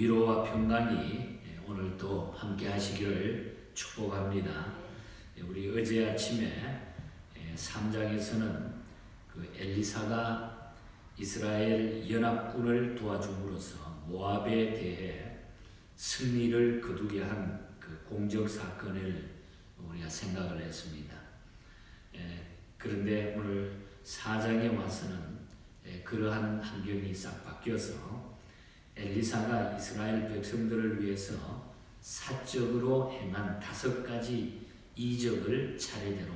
위로와 평강이 오늘 또 함께 하시기를 축복합니다. 우리 어제 아침에 3장에서는 그 엘리사가 이스라엘 연합군을 도와줌으로써 모압에 대해 승리를 거두게 한 그 공적 사건을 우리가 생각을 했습니다. 그런데 오늘 4장에 와서는 그러한 환경이 싹 바뀌어서 엘리사가 이스라엘 백성들을 위해서 사적으로 행한 다섯 가지 이적을 차례대로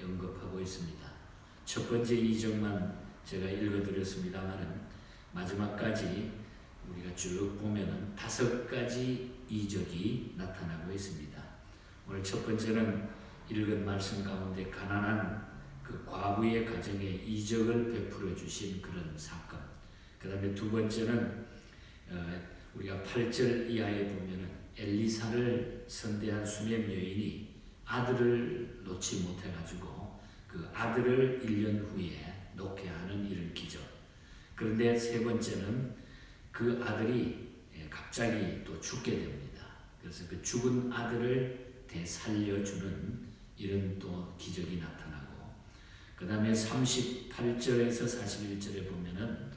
언급하고 있습니다. 첫 번째 이적만 제가 읽어드렸습니다만은 마지막까지 우리가 쭉 보면은 다섯 가지 이적이 나타나고 있습니다. 오늘 첫 번째는 읽은 말씀 가운데 가난한 그 과부의 가정에 이적을 베풀어 주신 그런 사건. 그 다음에 두 번째는 어, 우리가 8절 이하에 보면은 엘리사를 선대한 수냄 여인이 아들을 놓지 못해가지고 그 아들을 1년 후에 놓게 하는 이런 기적. 그런데 세 번째는 그 아들이 예, 갑자기 또 죽게 됩니다. 그래서 그 죽은 아들을 되살려주는 이런 또 기적이 나타나고 그 다음에 38절에서 41절에 보면은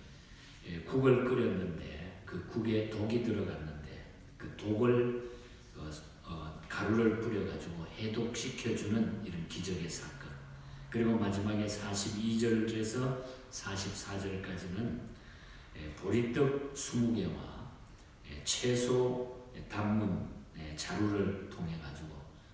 예, 국을 끓였는데 그 국에 독이 들어갔는데 그 독을 어, 어, 가루를 뿌려가지고 해독시켜주는 이런 기적의 사건. 그리고 마지막에 42절에서 44절까지는 예, 보리떡 20개와 예, 채소 단문 자루를 통해 가지고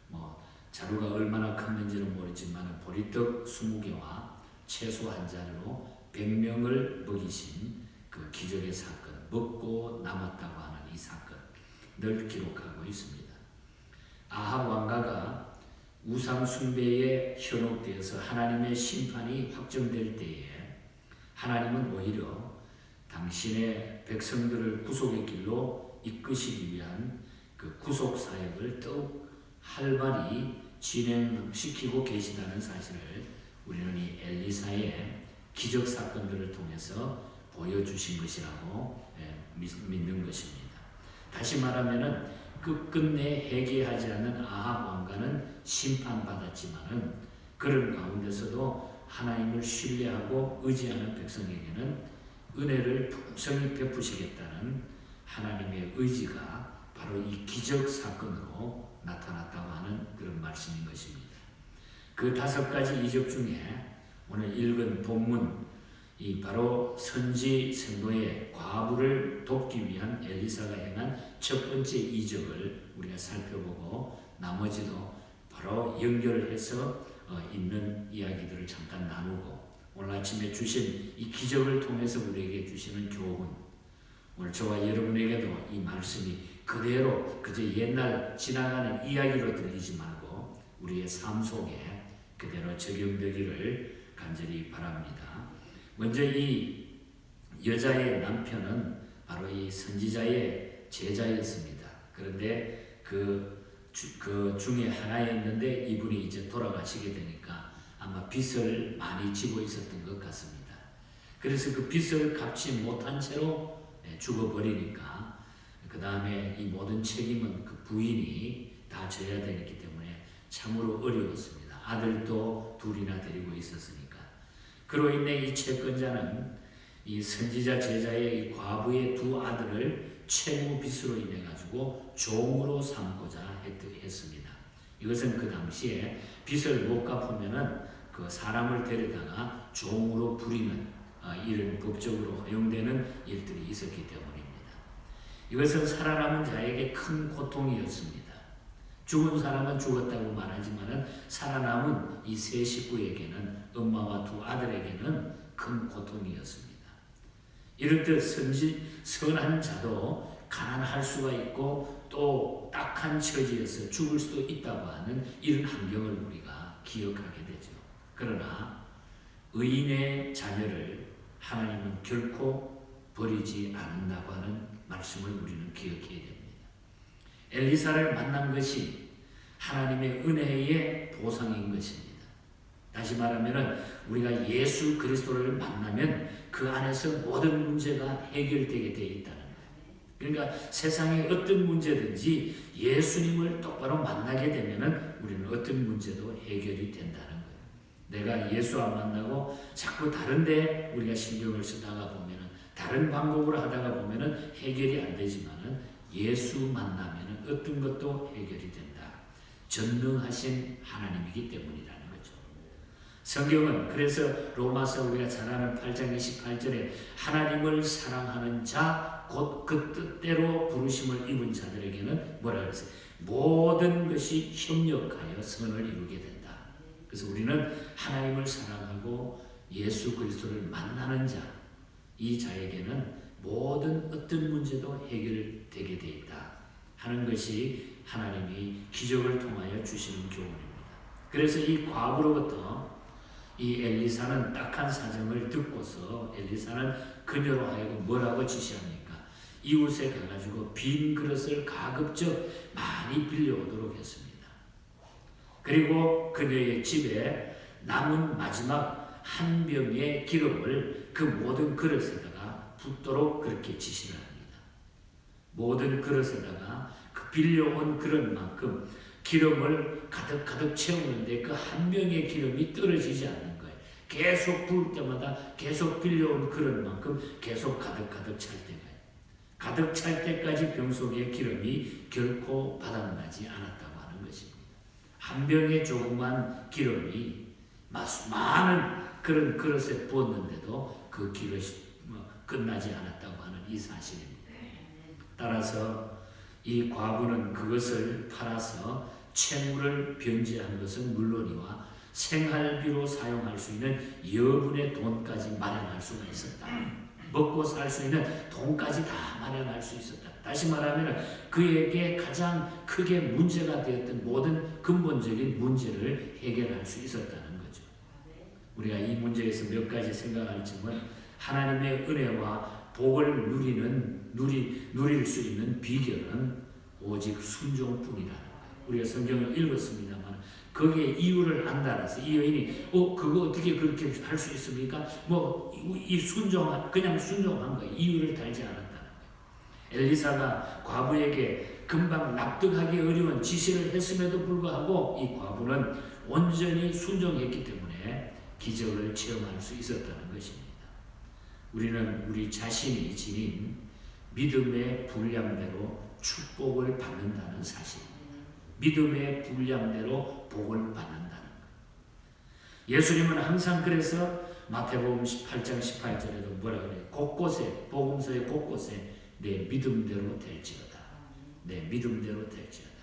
뭐 자루가 얼마나 컸는지는 모르지만 보리떡 20개와 채소 한 자루로 100명을 먹이신 그 기적의 사건 먹고 남았다고 하는 이 사건을 기록하고 있습니다. 아합 왕가가 우상 숭배에 현혹되어서 하나님의 심판이 확정될 때에 하나님은 오히려 당신의 백성들을 구속의 길로 이끄시기 위한 그 구속 사역을 더욱 활발히 진행시키고 계시다는 사실을 우리는 이 엘리사의 기적 사건들을 통해서 보여주신 것이라고 예, 믿는 것입니다. 다시 말하면은 끝끝내 회개하지 않는 아합 왕가는 심판받았지만은 그런 가운데서도 하나님을 신뢰하고 의지하는 백성에게는 은혜를 풍성히 베푸시겠다는 하나님의 의지가 바로 이 기적 사건으로 나타났다고 하는 그런 말씀인 것입니다. 그 다섯 가지 이적 중에 오늘 읽은 본문 이 바로 선지 생도의 과부를 돕기 위한 엘리사가 행한 첫 번째 이적을 우리가 살펴보고 나머지도 바로 연결해서 어, 있는 이야기들을 잠깐 나누고 오늘 아침에 주신 이 기적을 통해서 우리에게 주시는 교훈 오늘 저와 여러분에게도 이 말씀이 그대로 그저 옛날 지나가는 이야기로 들리지 말고 우리의 삶 속에 그대로 적용되기를 간절히 바랍니다. 먼저 이 여자의 남편은 바로 이 선지자의 제자였습니다. 그런데 그, 주, 그 중에 하나였는데 이분이 이제 돌아가시게 되니까 아마 빚을 많이 지고 있었던 것 같습니다. 그래서 그 빚을 갚지 못한 채로 네, 죽어버리니까 그 다음에 이 모든 책임은 그 부인이 다 져야 되기 때문에 참으로 어려웠습니다. 아들도 둘이나 데리고 있었으니 그로 인해 이 채권자는 이 선지자 제자의 이 과부의 두 아들을 채무 빚으로 인해 가지고 종으로 삼고자 했습니다. 이것은 그 당시에 빚을 못 갚으면은 그 사람을 데려다가 종으로 부리는 아, 이런 법적으로 허용되는 일들이 있었기 때문입니다. 이것은 살아남은 자에게 큰 고통이었습니다. 죽은 사람은 죽었다고 말하지만은 살아남은 이 세 식구에게는 엄마와 두 아들에게는 큰 고통이었습니다. 이렇듯 선지 선한 자도 가난할 수가 있고 또 딱한 처지에서 죽을 수도 있다고 하는 이런 환경을 우리가 기억하게 되죠. 그러나 의인의 자녀를 하나님은 결코 버리지 않는다고 하는 말씀을 우리는 기억해야 됩니다. 엘리사를 만난 것이 하나님의 은혜의 보상인 것입니다. 다시 말하면 우리가 예수 그리스도를 만나면 그 안에서 모든 문제가 해결되게 되어 있다는 거예요. 그러니까 세상의 어떤 문제든지 예수님을 똑바로 만나게 되면은 우리는 어떤 문제도 해결이 된다는 거예요. 내가 예수 안 만나고 자꾸 다른데 우리가 신경을 쓰다가 보면은 다른 방법으로 하다가 보면은 해결이 안 되지만은 예수 만나면은 어떤 것도 해결이 된다. 전능하신 하나님이기 때문이라는 거죠. 성경은 그래서 로마서 우리가 잘 아는 8장 28절에 하나님을 사랑하는 자 곧 그 뜻대로 부르심을 입은 자들에게는 뭐라 그랬어요? 모든 것이 협력하여 선을 이루게 된다. 그래서 우리는 하나님을 사랑하고 예수 그리스도를 만나는 자, 이 자에게는 모든 어떤 문제도 해결되게 돼 있다 하는 것이 하나님이 기적을 통하여 주시는 교훈입니다. 그래서 이 과부로부터 이 엘리사는 딱한 사정을 듣고서 엘리사는 그녀로 하여금 뭐라고 지시합니까? 이웃에 가가지고 빈 그릇을 가급적 많이 빌려오도록 했습니다. 그리고 그녀의 집에 남은 마지막 한 병의 기름을 그 모든 그릇에다가 붓도록 그렇게 지시를 합니다. 모든 그릇에다가 그 빌려온 그릇만큼 기름을 가득 가득 채우는데 그 한 병의 기름이 떨어지지 않는 거예요. 계속 부을 때마다 계속 빌려온 그릇만큼 계속 가득 가득 찰 때가 가득 찰 때까지 병 속의 기름이 결코 바닥나지 않았다고 하는 것입니다. 한 병의 조그만 기름이 많은 그런 그릇에 부었는데도 그 기름이 뭐 끝나지 않았다고 하는 이 사실입니다. 따라서 이 과부는 그것을 팔아서 채무를 변제한 것은 물론이와 생활비로 사용할 수 있는 여분의 돈까지 마련할 수가 있었다. 먹고 살 수 있는 돈까지 다 마련할 수 있었다. 다시 말하면 그에게 가장 크게 문제가 되었던 모든 근본적인 문제를 해결할 수 있었다는 거죠. 우리가 이 문제에서 몇 가지 생각할지만 하나님의 은혜와 복을 누리는 누리 누릴 수 있는 비결은 오직 순종뿐이라는 거예요. 우리가 성경을 읽었습니다만 거기에 이유를 안 달아서 이 여인이 어 그거 어떻게 그렇게 할 수 있습니까? 뭐 이 순종 그냥 순종한 거예요. 이유를 달지 않았다는 거예요. 엘리사가 과부에게 금방 납득하기 어려운 지시를 했음에도 불구하고 이 과부는 온전히 순종했기 때문에 기적을 체험할 수 있었다는 것입니다. 우리는 우리 자신이 지닌 믿음의 분량대로 축복을 받는다는 사실. 믿음의 분량대로 복을 받는다는 것. 예수님은 항상 그래서 마태복음 18장 18절에도 뭐라 그래요? 곳곳에 복음서의 곳곳에 내 믿음대로 될지어다. 내 믿음대로 될지어다.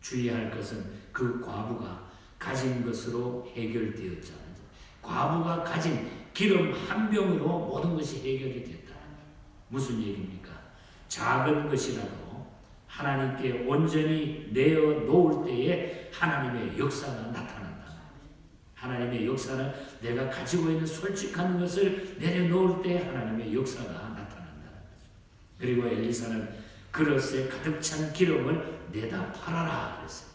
주의할 것은 그 과부가 가진 것으로 해결되었잖아요. 과부가 가진 기름 한 병으로 모든 것이 해결이 됐다. 무슨 얘기입니까? 작은 것이라도 하나님께 온전히 내어 놓을 때에 하나님의 역사가 나타난다. 하나님의 역사는 내가 가지고 있는 솔직한 것을 내려놓을 때 하나님의 역사가 나타난다는 거죠. 그리고 엘리사는 그릇에 가득 찬 기름을 내다 팔아라 그랬어요.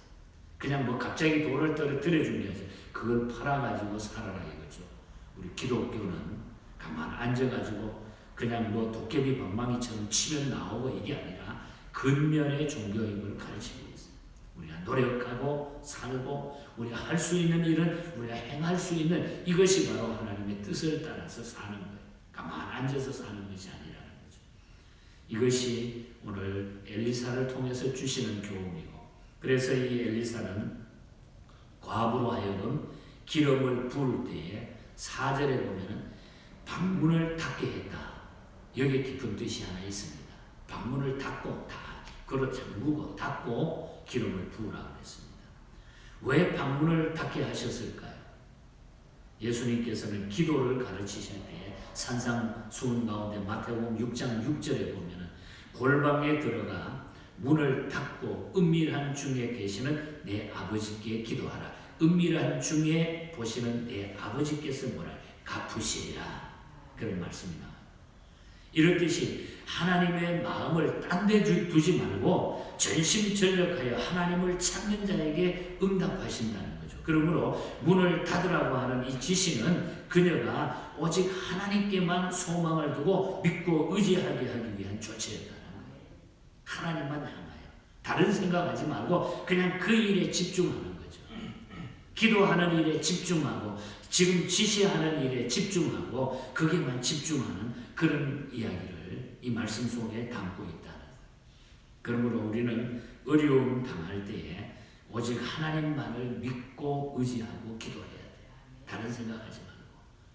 그냥 뭐 갑자기 돌을 떨어뜨려 준게 아니라 그걸 팔아가지고 살아라 이거죠. 우리 기독교는 가만 앉아가지고 그냥 뭐 도깨비 방망이처럼 치면 나오고 이게 아니라 근면의 종교임을 가르치고 있어요. 우리가 노력하고 살고 우리가 할 수 있는 일은 우리가 행할 수 있는 이것이 바로 하나님의 뜻을 따라서 사는 거예요. 가만 앉아서 사는 것이 아니라는 거죠. 이것이 오늘 엘리사를 통해서 주시는 교훈이고 그래서 이 엘리사는 과부로 하여금 기름을 부을 때에 사절에 보면은 방문을 닫게 했다. 여기 깊은 뜻이 하나 있습니다. 방문을 닫고 다 그릇 잠그고 닫고 기름을 부으라 그랬습니다. 왜 방문을 닫게 하셨을까요? 예수님께서는 기도를 가르치실 때 산상수훈 가운데 마태복음 6장 6절에 보면 골방에 들어가 문을 닫고 은밀한 중에 계시는 내 아버지께 기도하라. 은밀한 중에 보시는 내 아버지께서 뭐라 갚으시리라. 그런 말씀이 나와요. 이렇듯이 하나님의 마음을 딴 데 두지 말고 전심전력하여 하나님을 찾는 자에게 응답하신다는 거죠. 그러므로 문을 닫으라고 하는 이 지시는 그녀가 오직 하나님께만 소망을 두고 믿고 의지하게 하기 위한 조치였다는 거예요. 하나님만 향하여 다른 생각하지 말고 그냥 그 일에 집중하는. 기도하는 일에 집중하고 지금 지시하는 일에 집중하고 거기에만 집중하는 그런 이야기를 이 말씀 속에 담고 있다는. 그러므로 우리는 어려움 당할 때에 오직 하나님만을 믿고 의지하고 기도해야 돼요. 다른 생각하지 말고.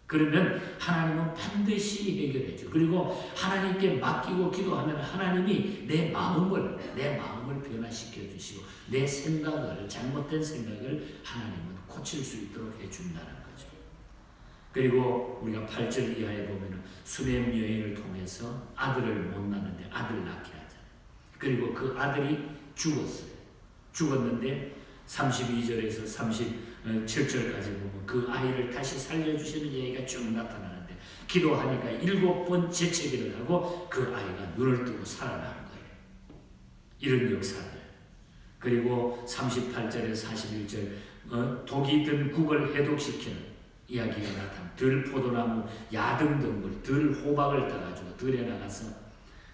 그러면 하나님은 반드시 해결해 줘. 그리고 하나님께 맡기고 기도하면 하나님이 내 마음을 내 마음을 변화시켜 주시고 내 생각을 잘못된 생각을 하나님은 고칠 수 있도록 해 준다는 거죠. 그리고 우리가 8절 이하에 보면 수렘 여인을 통해서 아들을 못 낳는데 아들 낳게 하잖아요. 그리고 그 아들이 죽었어요. 죽었는데 32절에서 37절까지 보면 그 아이를 다시 살려주시는 얘기가 쭉 나타나는데 기도하니까 일곱 번 재채기를 하고 그 아이가 눈을 뜨고 살아나는 거예요. 이런 역사들. 그리고 38절에서 41절 어, 독이 든 국을 해독시키는 이야기가 나타나. 들 포도나무, 야등 등물, 들 호박을 따가지고 들에 나가서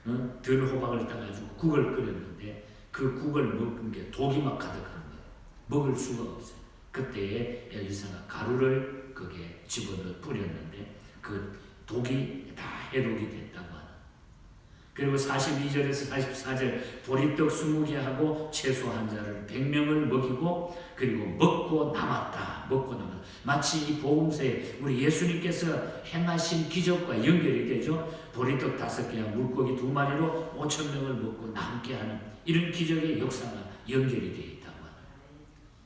어, 들 호박을 따가지고 국을 끓였는데 그 국을 먹은 게 독이 막 가득한 거예요. 먹을 수가 없어요. 그때에 엘리사가 가루를 거기에 집어넣어 뿌렸는데 그 독이 다 해독이 하는. 그리고 42절에서 44절 보리떡 20개 하고 채소 한 자를 100명을 먹이고 그리고 먹고 남았다. 먹고 남았다. 마치 이 복음서에 우리 예수님께서 행하신 기적과 연결이 되죠. 보리떡 다섯 개와 물고기 두 마리로 5천 명을 먹고 남게 하는 이런 기적의 역사가 연결이 되어 있다고 하는.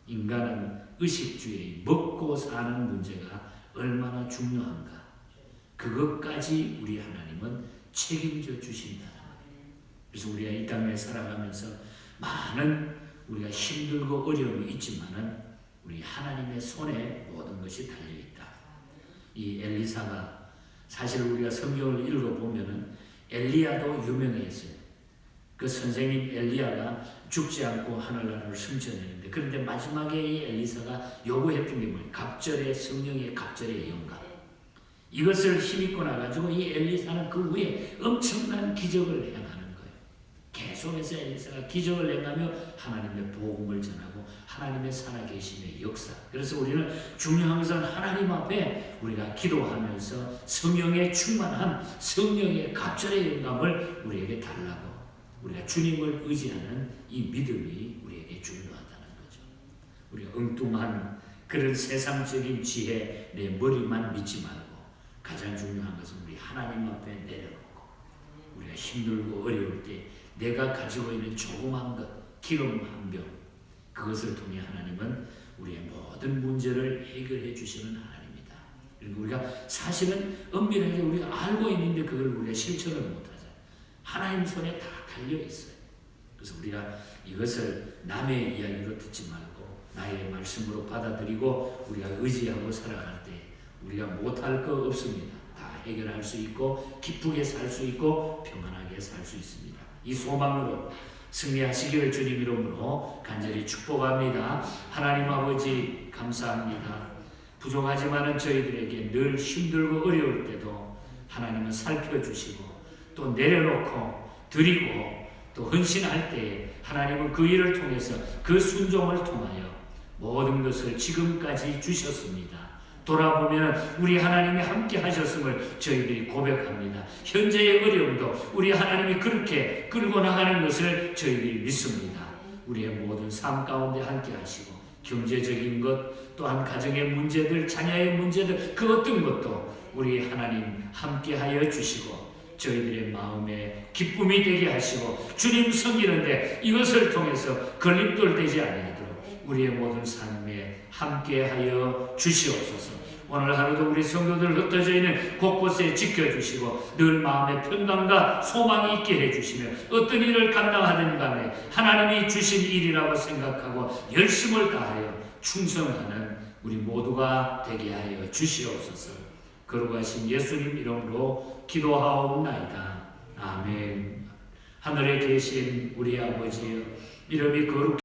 인간은 의식주의 먹고 사는 문제가 얼마나 중요한가. 그것까지 우리 하나님은 책임져 거예요. 그래서 우리가 이 땅에 살아가면서 많은 우리가 힘들고 어려움이 있지만은 우리 하나님의 손에 모든 것이 달려 있다. 이 엘리사가 사실 우리가 성경을 읽어 보면은 엘리야도 유명했어요. 그 선생님 엘리야가 죽지 않고 하늘나라를 승천했는데 그런데 마지막에 이 엘리사가 요구했던 게 뭐예요? 갑절의 성령의 갑절의 영감. 이것을 힘입고 나가지고 이 엘리사는 그 위에 엄청난 기적을 행하는 거예요. 계속해서 엘리사가 기적을 행하며 하나님의 복음을 전하고 하나님의 살아계심의 역사. 그래서 우리는 중요한 것은 하나님 앞에 우리가 기도하면서 성령에 충만한 성령의 갑절의 영감을 우리에게 달라고 우리가 주님을 의지하는 이 믿음이 우리에게 중요하다는 거죠. 우리가 엉뚱한 그런 세상적인 지혜 내 머리만 믿지 말고 가장 중요한 것은 우리 하나님 앞에 내려놓고 우리가 힘들고 어려울 때 내가 가지고 있는 조그만 것, 기름 한 병, 그것을 통해 하나님은 우리의 모든 문제를 해결해 주시는 하나님이다. 그리고 우리가 사실은 엄밀하게 우리가 알고 있는데 그걸 우리가 실천을 못하잖아요. 하나님 손에 다 달려 있어요. 그래서 우리가 이것을 남의 이야기로 듣지 말고 나의 말씀으로 받아들이고 우리가 의지하고 살아갈 때 우리가 못할 거 없습니다. 다 해결할 수 있고 기쁘게 살 수 있고 평안하게 살 수 있습니다. 이 소망으로 승리하시기를 주님 이름으로 간절히 축복합니다. 하나님 아버지 감사합니다. 부족하지만은 저희들에게 늘 힘들고 어려울 때도 하나님은 살펴주시고 또 내려놓고 드리고 또 헌신할 때에 하나님은 그 일을 통해서 그 순종을 통하여 모든 것을 지금까지 주셨습니다. 돌아보면 우리 하나님이 함께 하셨음을 저희들이 고백합니다. 현재의 어려움도 우리 하나님이 그렇게 끌고 나가는 것을 저희들이 믿습니다. 우리의 모든 삶 가운데 함께 하시고 경제적인 것 또한 가정의 문제들 자녀의 문제들 그 어떤 것도 우리 하나님 함께 하여 주시고 저희들의 마음에 기쁨이 되게 하시고 주님 섬기는데 이것을 통해서 걸림돌 되지 아니하도록 우리의 모든 삶에 함께하여 주시옵소서. 오늘 하루도 우리 성도들 흩어져 있는 곳곳에 지켜주시고 늘 마음의 평강과 소망이 있게 해주시며 어떤 일을 감당하든 간에 하나님이 주신 일이라고 생각하고 열심을 다하여 충성하는 우리 모두가 되게 하여 주시옵소서. 거룩하신 예수님 이름으로 기도하옵나이다. 아멘. 하늘에 계신 우리 아버지여 이름이 거룩